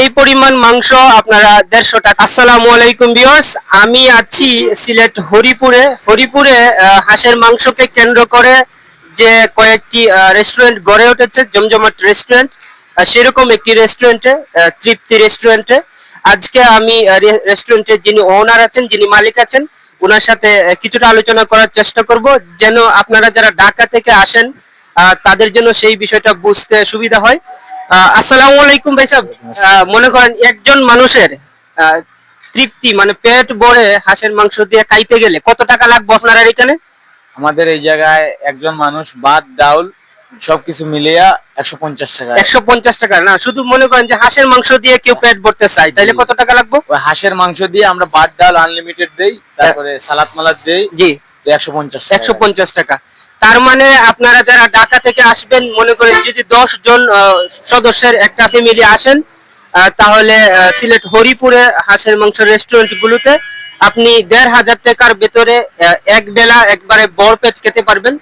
এই পরিমাণ মাংস আপনারা দেড়শো টাকা। আসসালামু আলাইকুম বিয়ার্স আমি আছি সিলেট হরিপুরে। হরিপুরে হাঁসের মাংসকে কেন্দ্র করে যে কয়েকটি রেস্টুরেন্ট গড়ে উঠেছে, জমজমাট রেস্টুরেন্ট সেরকম একটি রেস্টুরেন্টে তৃপ্তি রেস্টুরেন্টে আজকে আমি রেস্টুরেন্টের যিনি ওনার আছেন, যিনি মালিক আছেন ওনার সাথে কিছুটা আলোচনা করার চেষ্টা করব। যেন আপনারা যারা ঢাকা থেকে আসেন তাদের জন্য সেই বিষয়টা বুঝতে সুবিধা হয়। আসসালামু আলাইকুম ভাই সাহেব। মনে করেন একজন মানুষের তৃপ্তি মানে পেট ভরে হাঁসের মাংস দিয়ে খাইতে গেলে কত টাকা লাগবে আপনার এখানে? আমাদের এই জায়গায় একজন মানুষ ভাত ডাউল সবকিছু মিলিয়া একশো পঞ্চাশ টাকা একশো পঞ্চাশ টাকা না শুধু মনে করেন যে হাঁসের মাংস দিয়ে কেউ পেট ভরতে চায় তাহলে কত টাকা লাগবে? ওই হাঁসের মাংস দিয়ে আমরা ভাত ডাল আনলিমিটেড দেই তারপরে সালাদ মালাদ দেই জি। একশো পঞ্চাশ একশো পঞ্চাশ টাকা। তার মানে আপনারা যারা ঢাকা থেকে আসবেন, মনে করেন যদি দশ জন সদস্যের একটা ফ্যামিলি আসেন তাহলে সিলেট হরিপুরে হাঁসের মাংস রেস্টুরেন্ট গুলোতে আপনি দেড় হাজার টাকার ভেতরে এক বেলা একবারে বড় পেট খেতে পারবেন।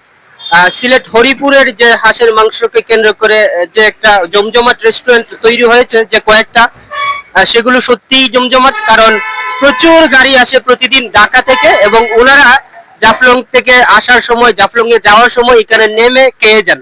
সিলেট হরিপুরের যে হাঁসের মাংসকে কেন্দ্র করে যে একটা জমজমাট রেস্টুরেন্ট তৈরি হয়েছে, যে কয়েকটা সেগুলো সত্যিই জমজমাট, কারণ প্রচুর গাড়ি আসে প্রতিদিন ঢাকা থেকে এবং ওনারা জাফলং থেকে আসার সময় জাফলং এ যাওয়ার সময় এখানে নেমে খেয়ে যান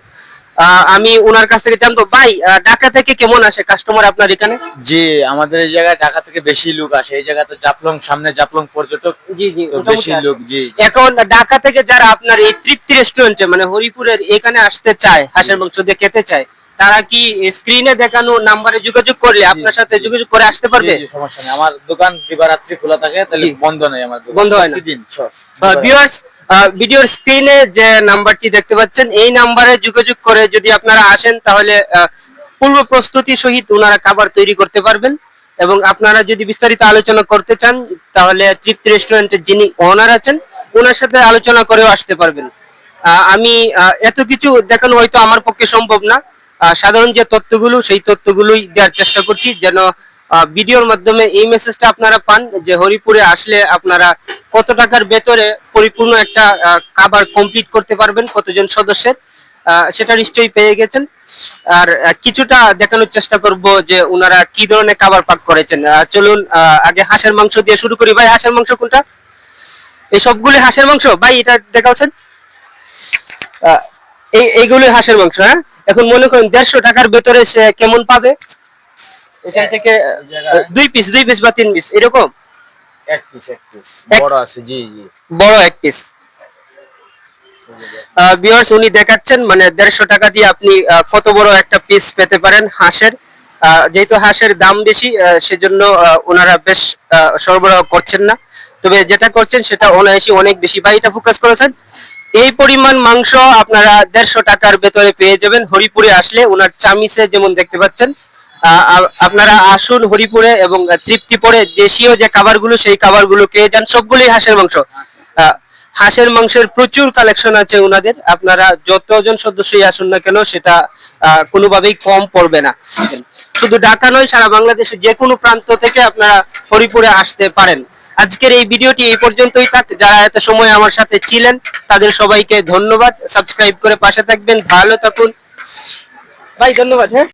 আমি ওনার কাছ থেকে জানব ভাই ঢাকা থেকে কেমন আসে কাস্টমার আপনার এখানে? জি আমাদের এই জায়গায় ঢাকা থেকে বেশি লোক আসে এই জায়গাতে জাপলং সামনে জাপলং পর্যটক জি জি বেশি লোক জি। এখন ঢাকা থেকে যারা আপনার এই তৃপ্তি রেস্টুরেন্টে মানে হরিপুরের এখানে আসতে চায় হাঁসের মাংস দিয়ে খেতে চায় তারা কি স্ক্রিনে দেখানো নাম্বারে যোগাযোগ করলে আপনার সাথে যোগাযোগ করে আসতে পারবে? সমস্যা নেই। আমার দোকান দিবারাত্রি খোলা থাকে তাহলে বন্ধ নেই আমার বন্ধ হয় না? ভিউয়ার্স ভিডিওর স্ক্রিনে যে নাম্বারটি দেখতে পাচ্ছেন এই নাম্বারে যোগাযোগ করে যদি আপনারা আসেন তাহলে পূর্ব প্রস্তুতি সহিত ওনারা খাবার তৈরি করতে পারবেন। এবং আপনারা যদি বিস্তারিত আলোচনা করতে চান তাহলে তৃপ্তি রেস্টুরেন্টের যিনি ওনার আছেন ওনার সাথে আলোচনা করেও আসতে পারবেন। আহ, আমি এত কিছু দেখানো হয়তো আমার পক্ষে সম্ভব না। সাধারণ যে তথ্যগুলো, সেই তথ্যগুলোই দেওয়ার চেষ্টা করছি। যেন ভিডিওর মাধ্যমে এই মেসেজটা আপনারা পান যে হরিপুরে আসলে আপনারা কত টাকার ভেতরে পরিপূর্ণ একটা খাবার কমপ্লিট করতে পারবেন, কতজন সদস্যের সেটা নিশ্চয়ই পেয়ে গেছেন। আর কিছুটা দেখানোর চেষ্টা করব যে ওনারা কি ধরনের খাবার পাক করেছেন। চলুন আগে হাঁসের মাংস দিয়ে শুরু করি। ভাই, হাঁসের মাংস কোনটা? এই সবগুলি হাঁসের মাংস? ভাই, এটা দেখাচ্ছেন? এইগুলি হাঁসের মাংস হ্যাঁ? এখন মনে করেন দেড়শো টাকার ভেতরে সে কেমন পাবে? এখান থেকে দুই পিস দুই পিস বা তিন পিস এরকম? এক পিস এক পিস বড় আছে জি জি। বড় এক পিস বিয়ার্স উনি দেখাচ্ছেন মানে দেড়শো টাকা দিয়ে আপনি কত বড় একটা পিস পেতে পারেন হাঁসের। যেহেতু হাঁসের দাম বেশি সেজন্য ওনারা বেশ সরবরাহ করছেন না। তবে যেটা করছেন সেটা অনায়াসী অনেক বেশি। ভাই এটা ফোকাস করেছেন? এই পরিমাণ মাংস আপনারা দেড়শো টাকার ভেতরে পেয়ে যাবেন। হরিপুরে আসলে ওনার চামিসে যেমন দেখতে পাচ্ছেন আপনারা আসুন হরিপুরে এবং তৃপ্তিপুরে দেশীয় যে খাবারগুলো, সেই খাবারগুলো খেয়ে যান। সবগুলোই হাঁসের মাংস। হাঁসের মাংসের প্রচুর কালেকশন আছে ওনাদের। আপনারা যতজন সদস্যই আসুন না কেন, সেটা কোনোভাবেই কম পড়বে না। শুধু ঢাকা নয়, সারা বাংলাদেশের যে কোনো প্রান্ত থেকে আপনারা হরিপুরে আসতে পারেন। আজকের এই ভিডিওটি এই পর্যন্তই থাক। যারা এত সময় আমার সাথে ছিলেন, তাদের সবাইকে ধন্যবাদ। সাবস্ক্রাইব করে পাশে থাকবেন। ভালো থাকুন। ভাই, ধন্যবাদ হ্যাঁ?